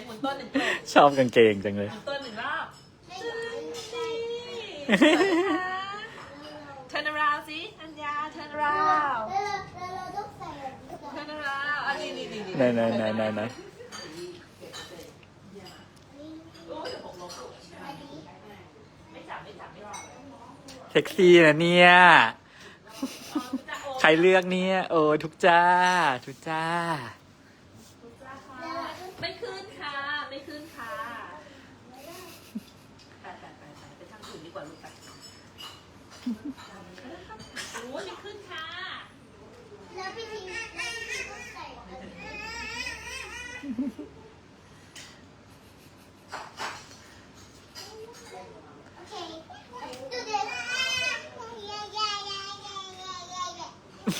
นหมุนต้นหนึ่งตัวชอบกางเกงจังเลย หมุนต้นหนึ่งรอบให้หนูใส่ Turn around สิอัญญา Turn around แล้วเราแล้วเราต้องใส่อันนี้ก่อน Turn around อันนี้นี่นี่นี่ไหนไหนไหนไหนไหนโอ้ยหกลงอันนี้ไม่จับไม่จับไม่จับเซ็กซี่นะเนี่ยจะโอ้ใครเลือกเนี่ย โอ้ทุกจ้า ทุกจ้า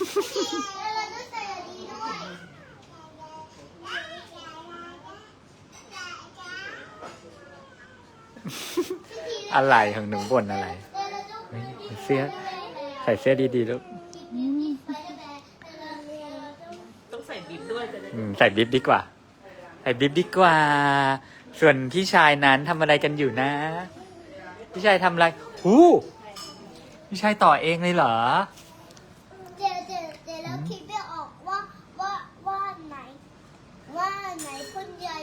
องใส่อันนี้ด้วยอะไรของหนูบ่นอะไร เสื้อใส่เสื้อดีๆลูกต้องใส่บิ๊บด้วยจะได้อืมใส่บิ๊บดีกว่า ใส่บิ๊บดีกว่า ส่วนพี่ชายนั้นทำอะไรกันอยู่นะ พี่ชายทำอะไร หู พี่ชายต่อเองเลยเหรอ เดี๋ยวเดี๋ยวเดี๋ยวเราคิดไม่ออกว่าว่าว่าไหน ว่าไหนพ่นใหญ่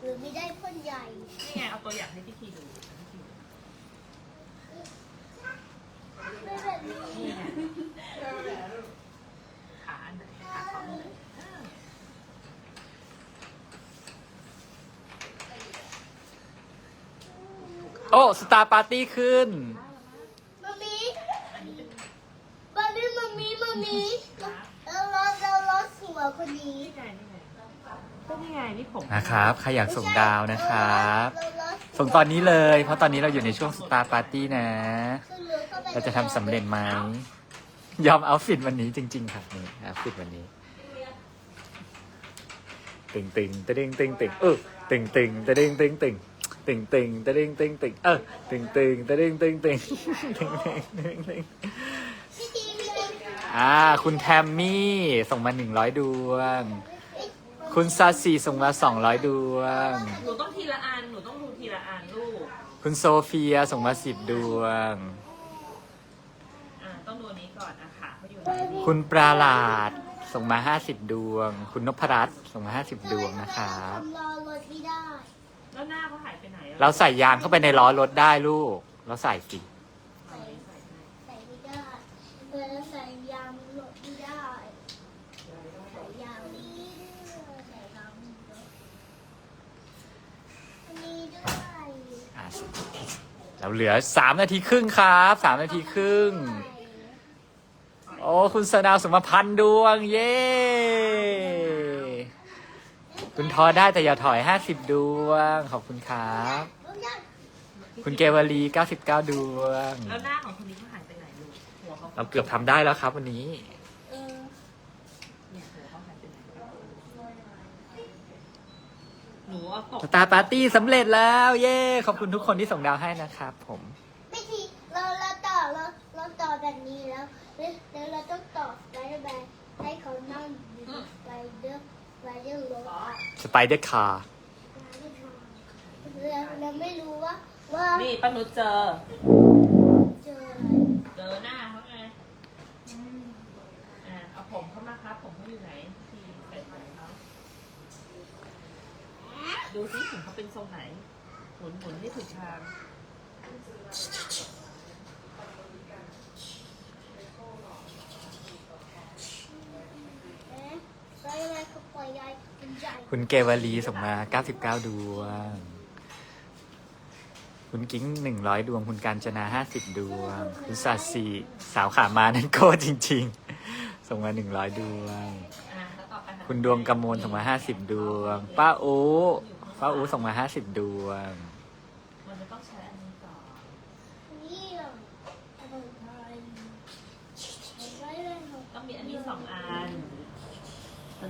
หรือไม่ได้พ่นใหญ่ นี่ไงเอาตัวอย่างให้พี่ทีดู ไม่แบบนี้ นี่ไงขาอันไหนขาสองเลยอ่า โอ้ สตาร์ปาร์ตี้ขึ้นมามีมามีมามีมามีเราเราเราเราสวยคนนี้นี่ไงนี่ไงก็นี่ไงนี่ผมนะครับ ใครอยากส่งดาวนะครับเราเราส่งตอนนี้เลย เพราะตอนนี้เราอยู่ในช่วงสตาร์ปาร์ตี้นะคือเหลือเข้าไปเราจะทำสำเร็จไหม ยอมเอาฟิตวันนี้จริง ๆครับนี่เอาฟิตวันนี้ ตึงตึงตะดึงตึงตึงเออตึงตึงตะดึงตึงตึง ตึงตึงตะดึงตึงตึงเออตึงตึงตะดึงตึงตึงตึงตึงตึงตึงพี่ทีพี่ทีอ่า คุณแทมมี่ส่งมาหนึ่งร้อยดวง คุณซาซีส่งมาสองร้อยดวง หนูต้องทีละอัน หนูต้องดูทีละอันลูก คุณโซเฟียส่งมาสิบดวง อ่า ต้องดูอันนี้ก่อนอะค่ะเขาอยู่ไหนดีคุณปราลาดส่งมาห้าสิบดวง คุณนพรัตน์ส่งมาห้าสิบดวงนะครับทำรอรถไม่ได้ แล้วหน้าเขาหายไปไหนอะเราใส่ยางเข้าไปในล้อรถได้ลูก เราใส่สิใส่ใส่ไม่ได้เวลาใส่ยางรถไม่ได้ใส่ยางนี้ด้วยใส่ยางนี้ด้วยอันนี้ด้วยอะเราเหลือสามนาทีครึ่งครับสามนาทีครึ่งโอ้ คุณสนาวสมพันธ์ดวง เย้ คุณทอได้แต่อย่าถอยห้าสิบดวง ขอบคุณครับ คุณเกวลีเก้าสิบเก้าดวง แล้วหน้าของคนนี้เขาหายไปไหนลูกหัวเขาเราเกือบทำได้แล้วครับวันนี้ เออเนี่ยหัวเขาหายไปไหนหนูเอาตกสตาร์ปาร์ตี้สำเร็จแล้ว เย้ ขอบคุณทุกคนที่ส่งดาวให้นะครับผม ไม่ทีเราเราต่อเราเราต่อแบบนี้แล้วแล้วแล้วเราต้องต่อไปแบบให้เขานั่งไปเด้อ ไปเด้อรถอะสไปเดอร์คาร์เราเราไม่รู้ว่าว่านี่ป้านุชเจอ เจออะไรเจอหน้าเขาไงอ่าเอาผมเข้ามาครับ ผมเขาอยู่ไหนที่ไปไหนเขาดูสิผมเขาเป็นทรงไหน หมุนหมุนให้ถูกทาง เอ๊ะ แล้วยังไงเขาปล่อยยายเป็นใหญ่คุณเกวลีส่งมา 99 ดวง คุณกิ้ง 100 ดวง คุณการจนา 50 ดวง คุณสัตสีสาวขามานั่นโก้จริง ๆ ส่งมา 100 ดวงร้อไปนะคุณดวงกำมลส่งมา 50 ดวง ป้าอูป้าอูส่งมา 50 ดวง มันจะต้องใช้อันนี้ก่อน นี่เหรออะไรอะไรอะไร ต้องมีอันนี้สองอันแล้ว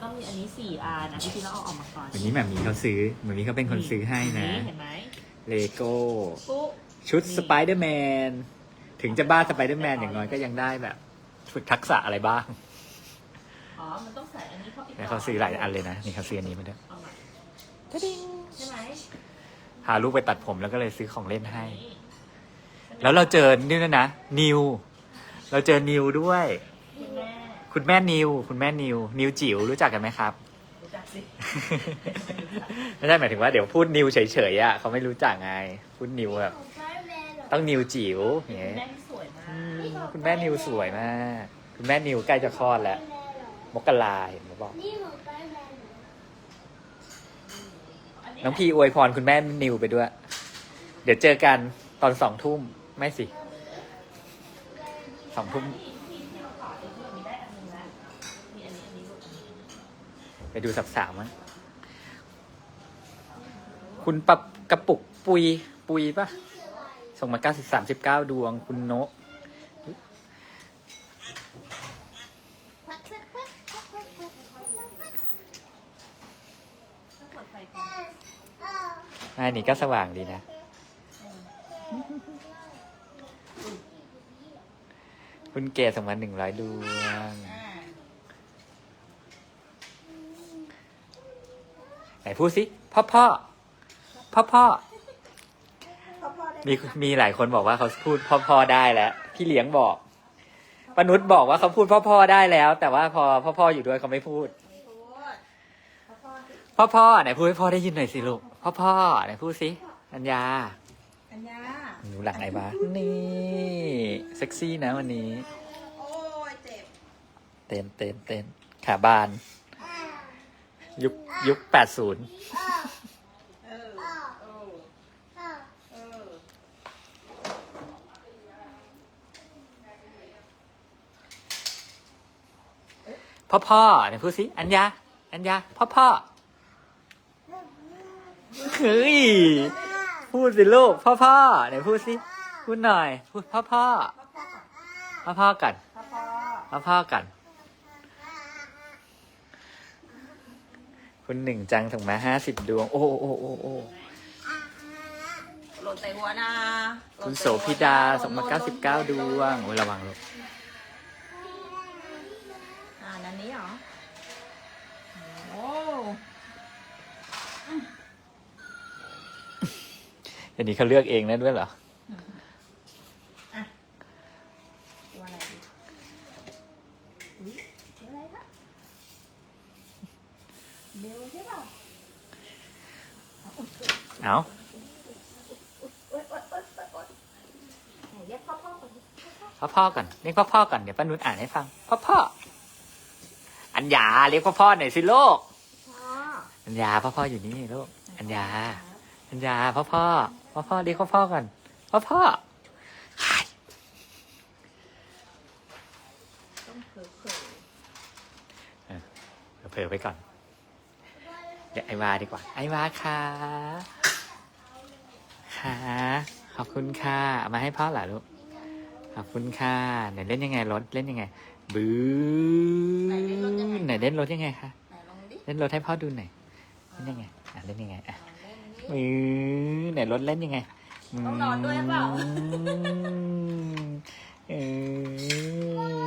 ต้องมีอันนี้สี่อันนะพี่พี่เราเอาออกมาก่อนวันนี้แหม่มมีเขาซื้อเหมือนนี้เขาเป็นคนซื้อให้นะ เห็นไหมเลโก้ ปุ๊ชุดสไปเดอร์แมน ถึงจะบ้าสไปเดอร์แมนอย่างน้อยก็ยังได้แบบฝึกทักษะอะไรบ้างอ๋อ มันต้องใส่อันนี้เข้าไปก่แล้วเขาซื้อหลายอันเลยนะ นี่เขาซื้ออันนี้มาด้วยเอามาใช่ไหมพาลูกไปตัดผมแล้วก็เลยซื้อของเล่นให้นี่แล้วเราเจอนี่ด้วยนะ นิว เราเจอนิวด้วย คุณแม่คุณแม่นิว คุณแม่นิว นิวจิ๋วรู้จักกันไหมครับ รู้จักสิ ไม่ใช่หมายถึงว่าเดี๋ยวพูดนิวเฉยๆอะเขาไม่รู้จักไง พูดนิวแบบของไฟแมนเหรอต้องนิวจิ๋วอย่างคุณเงี้ยแม่ที่สวยมากอืมคุณแม่นิวสวยมาก คุณแม่นิวใกล้จะคลอดแล้วไฟแมนเหรอมกราเห็นไหมบอก นี่ของไฟแมนเหรอนี้น้องพีอวยพรคุณแม่นิวไปด้วย เดี๋ยวเจอกันตอนสองทุ่มไม่สิสองทุ่ม ไปดูสับสาวมั้งคุณปับกระปุกปุย ปุยปะส่งมาเก้าสิบสามสิบเก้าดวง คุณโนะอันนี้ก็สว่างดีนะ คุณเกศส่งมาหนึ่งร้อยดวง ไหนพูดสิพ่อพ่อพ่อพ่อพ่อพ่อได้มีมีหลายคนบอกว่าเขาพูดพ่อพ่อได้แล้ว พี่เลี้ยงบอกปนุษบอกว่าเขาพูดพ่อพ่อได้แล้ว แต่ว่าพอพ่อพ่ออยู่ด้วยเขาไม่พูด พูดพ่อพ่อสิพ่อพ่อไหนพูดให้พ่อได้ยินหน่อยสิลูกพ่อพ่อไหนพูดสิอัญญาอัญญาหนูหลังไหนบ้านี่เซ็กซี่นะวันนี้ โอ้ยเจ็บ เต้นเต้นเต้นขาบาน ยุคยุคแปดศูนย์เออเออเออพ่อพ่อไหนพูดสิอัญญาอัญญาพ่อพ่อเฮ้ยพูดสิลูกพ่อพ่อไหนพูดสิพูดหน่อย พูดพ่อพ่อพ่อพ่อก่อนพ่อพ่อกัน พ่อพ่อ พ่อพ่อกัน คุณหนึ่งจังถึงมาห้าสิบดวง โอ้โอ้โอ้โอ้โอ้หล่นใส่หัวนะหล่คุนณใโสพิดาหัวนะส่งมาหล่เก้านสิบเก้าดวง โอ้ยระวังลูกอ่านันนี้เหรอ โอ้เดี๋ยวนี้เขาเลือกเองได้ด้วยเหรอ ตัวอะไรดีอุ๊ยตัวอะไรคะเบลใช่เปล่า เอาโอ๊ยโอ๊ยโอ๊ยโอ๊ยโอ๊ยไหนเรียกพ่อพ่อก่อนดิพ่อพ่อก่อนเรียกพ่อพ่อก่อนเดี๋ยวป้านุชอ่านให้ฟัง พ่อพ่ออัญญาเรียกพ่อพ่อหน่อยสิลูกพ่ออัญญาพ่อพ่ออยู่นี่ลูกอัญญาอัญญาพ่อพ่อพ่อพ่อเรียกพ่อพ่อก่อนพ่อพ่อต้องเผลอเผลอเผลอไปก่อน เดี๋ยวไอวาดีกว่า ไอวาค่ะ ค่ะขอบคุณค่ะเอามาให้พ่อเหรอลูก ขอบคุณค่ะไหนเล่นยังไงรถเล่นยังไงบื้อไหนเล่นรถยังไงคะไหนลองดิเล่นรถให้พ่อดูหน่อย เล่นยังไง อะเล่นยังไง อะลองเล่นดิมือไหนรถเล่นยังไงต้องนอนด้วยเปล่ามเอ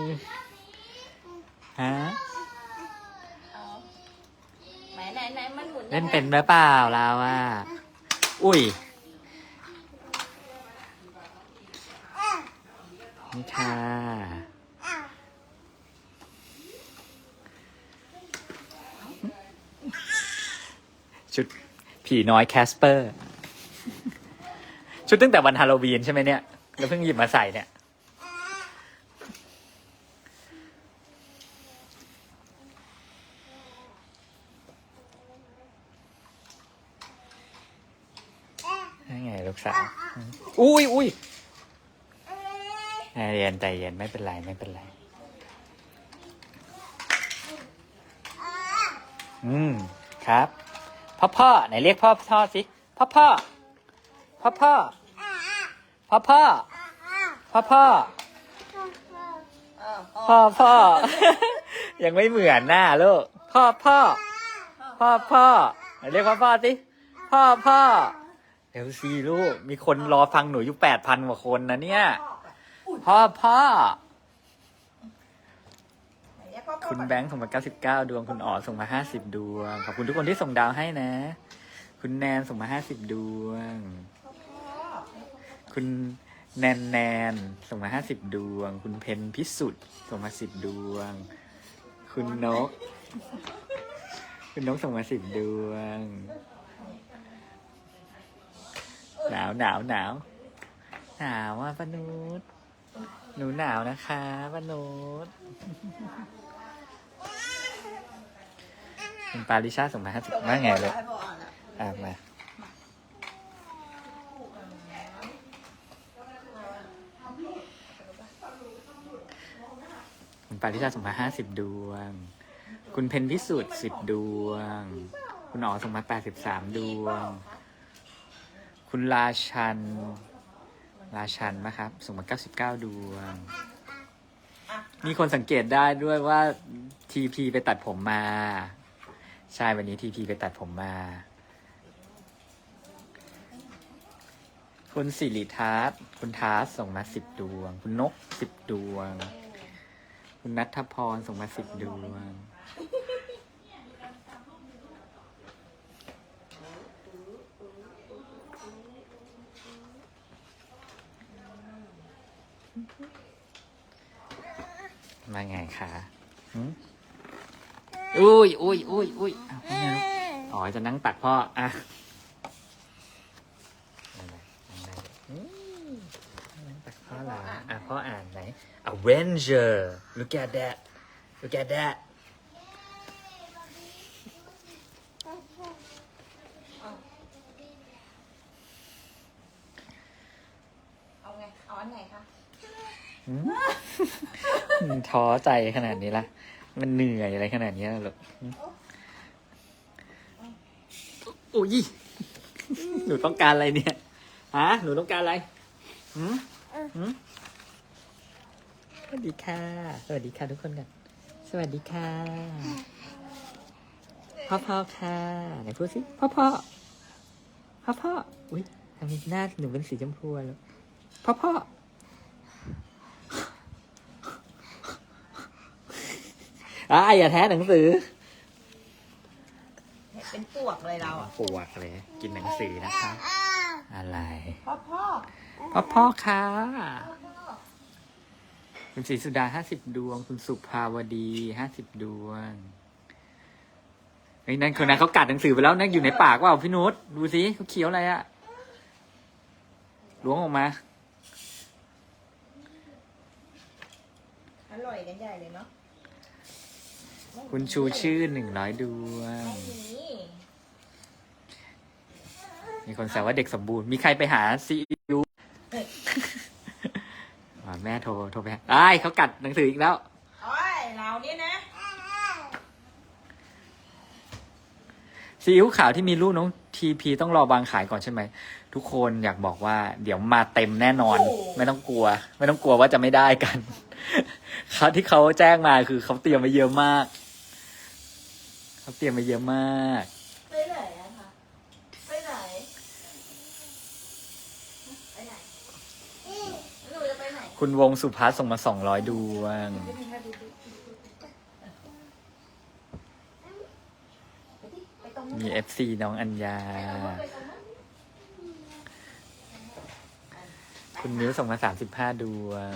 อฮะเอาไหนไหนไหนมันหมุนยังไงเล่นเป็นหรือเปล่าเราอะ อุ้ย นี่ค่ะ ชุดผีน้อยแคสเปอร์ ชุดตั้งแต่วันฮาโลวีนใช่ไหมเนี่ยแล้วเพิ่งหยิบมาใส่เนี่ยนี่ไงลูกสาว อุ้ยอุ้ย เย็นใจเย็นไม่เป็นไรไม่เป็นไร อืมครับ พ่อพ่อไหนเรียกพ่อพ่อสิ พ่อพ่อ พ่อพ่อ พ่อพ่อ พ่อพ่อ พ่อพ่อ ยังไม่เหมือนหน้าลูก พ่อพ่อ พ่อพ่อไหนเรียกพ่อพ่อสิ พ่อพ่อเดี๋ยวสิลูก มีคนรอฟังหนูอยู่แปดพันกว่าคนนะเนี่ย พ่อพ่อ คุณแบงค์ส่งมา 99 ดวง คุณอ๋อส่งมา 50 ดวง ขอบคุณทุกคนที่ส่งดาวให้นะ คุณแนนส่งมา 50 ดวง คุณแนนแนนส่งมา 50 ดวง คุณเพนพิสุทธิ์ส่งมา 10 ดวง คุณนก คุณนกส่งมา 10 ดวง หนาวหนาวหนาวหนาวอะป้านุช หนูหนาวนะคะป้านุชคุณปาริชาส่งมาห้าสิบว่าไงเลยอ่านอะมาคุณปาริชาส่งมาห้าสิบดวง คุณเพนพิสุทธิ์สิบดวง คุณอ๋อส่งมาแปดสิบสามดวง คุณราชัน ราชันนะครับส่งมาเก้าสิบเก้าดวง มีคนสังเกตได้ด้วยว่าทีพีไปตัดผมมา ใช่วันนี้ทีพีไปตัดผมมา คุณสิริทัศน์คุณทัศน์ส่งมาสิบดวง คุณนกสิบดวง คุณนัทพรส่งมาสิบดวง มาไงคะหึอุ้ยอุ้ยอุ้ยอุ้ยอ้าวไม่ไงลูกอ๋อ จะนั่งตักพ่อ อะนั่งได้นั่งได้อืมนั่งตักพ่อเหรออะพ่ออ่านไหน Avenger look at that look at that เอาไง เอาอันไหนคะ หืมมัน ท้อใจขนาดนี้ละมันเหนื่อยอะไรขนาดนี้ล่ะลูกหืมโอ้ยหนูต้องการอะไรเนี่ย ฮะ หนูต้องการอะไรหืมหืมสวัสดีค่ะ สวัสดีค่ะทุกคนกัน สวัสดีค่ะ พ่อพ่อค่ะไหนพูดสิ พ่อพ่อพ่อพ่ออุ้ยทำไมหน้าหนูเป็นสีชมพูอะลูกพ่อพ่อ อะอย่าแท้หนังสือเป็นปวกเลยเราอะปวกเลย กินหนังสือนะคะอะไร พ่อพ่อพ่อพ่อค่ะ คุณศรีสุดาห้าสิบดวง คุณสุภาวดีห้าสิบดวงเฮ้ยนั่นคนนั้นเขากัดหนังสือไปแล้วนั่นอยู่ในปากว่าพี่นุชดูสิเขาเคี้ยวอะไรอะล้วงออกมา อร่อยกันใหญ่เลยเนาะ คุณชูชื่อหนึ่งร้อยดวงนี่มีคนแซวว่าเด็กสมบูรณ์ มีใครไปหาซีอิ๊วอ่าแม่โทรโทรไปหาไอ้ายเขากัดหนังสืออีกแล้วโอ้ยเราเนี่ยนะซีอิ๊วขาวที่มีรูปน้องทีพีต้องรอบางขายก่อนใช่ไหม ทุกคนอยากบอกว่า เดี๋ยวมาเต็มแน่นอน ไม่ต้องกลัว ไม่ต้องกลัวว่าจะไม่ได้กันเขาที่เขาแจ้งมาคือเขาเตรียมมาเยอะมาก เขาเตรียมมาเยอะมาก ไปไหนอะคะ ไปไหน ไปไหนหนูจะไปไหนคุณวงสุพัฒน์ส่งมาสองร้อยดวง ไปตรงมีเอฟซีน้องอัญญา ไปตรงนั้นคุณมิ้วส่งมาสามสิบห้าดวง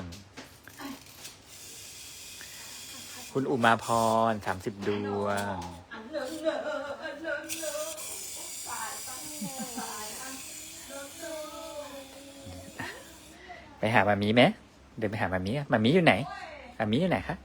คุณอุมาพรสามสิบดวง ไปหามามีไหมเดินไปหามามีมามีอยู่ไหนมามีอยู่ไหนคะ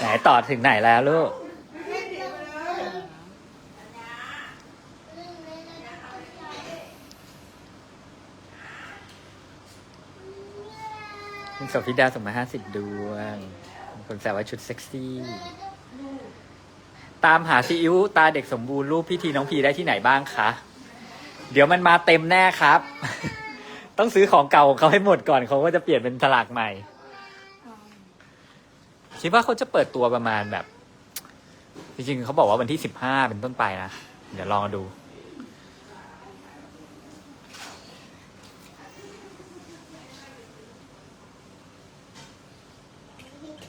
ไหนต่อถึงไหนแล้วลูก คุณสภิดาส่งมาห้าสิบดวงคนแซวว่าชุดเซ็กซี่ ตามหาซีอิ๊วตาเด็กสมบูรณ์รูปพิธีน้องพีได้ที่ไหนบ้างคะ เดี๋ยวมันมาเต็มแน่ครับ ต้องซื้อของเก่าของเขาให้หมดก่อนเขาก็จะเปลี่ยนเป็นฉลากใหม่ คิดว่าเขาจะเปิดตัวประมาณแบบ จริงๆเขาบอกว่าวันที่สิบห้าเป็นต้นไปนะ เดี๋ยวลองดู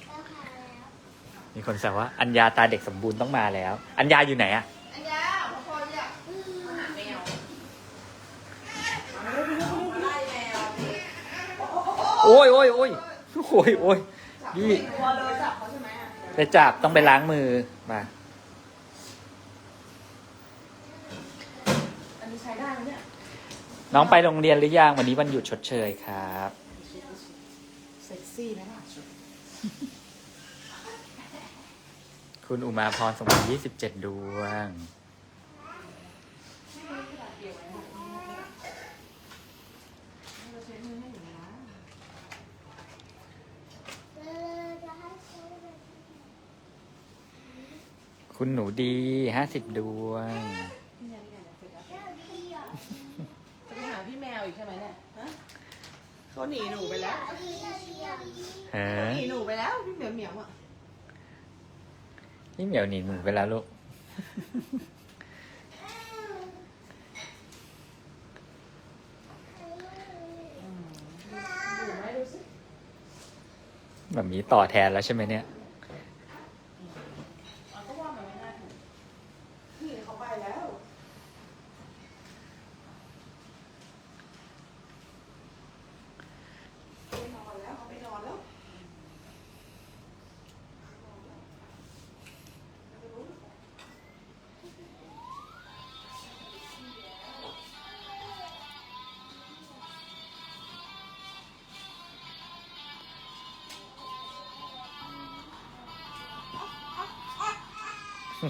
ก็พาแล้ว มีคนแซวว่าอัญญาตาเด็กสมบูรณ์ต้องมาแล้ว อัญญาอยู่ไหนอะอันยาพอพอเนี่ยแมวไล่แมวโอ้ยโอ้ยโอ้ยโอ้ยโอ้ยนี่พอเลยจับเขาใช่ไหมอะไปจับต้องไปล้างมือมา อันนี้ใช้ได้ไหมเนี่ยน้องไปโรงเรียนหรือยังวันนี้วันหยุดชดเชยครับ เซ็กซี่ไหมล่ะ คุณอุมาพรส่งมา27 ดวงเออจะให้เขาคุณหนูดี 50 ดวง จะไปหาพี่แมวอีกใช่ไหมเนี่ยฮะเขาหนีหนูไปแล้วเฮ้หนีหนูไปแล้วพี่เหมียวเหมียวอะ นี่เหมียวหนีหนูไปแล้วลูกดูไหมดูสิแบบนี้ต่อแทนแล้วใช่ไหมเนี่ย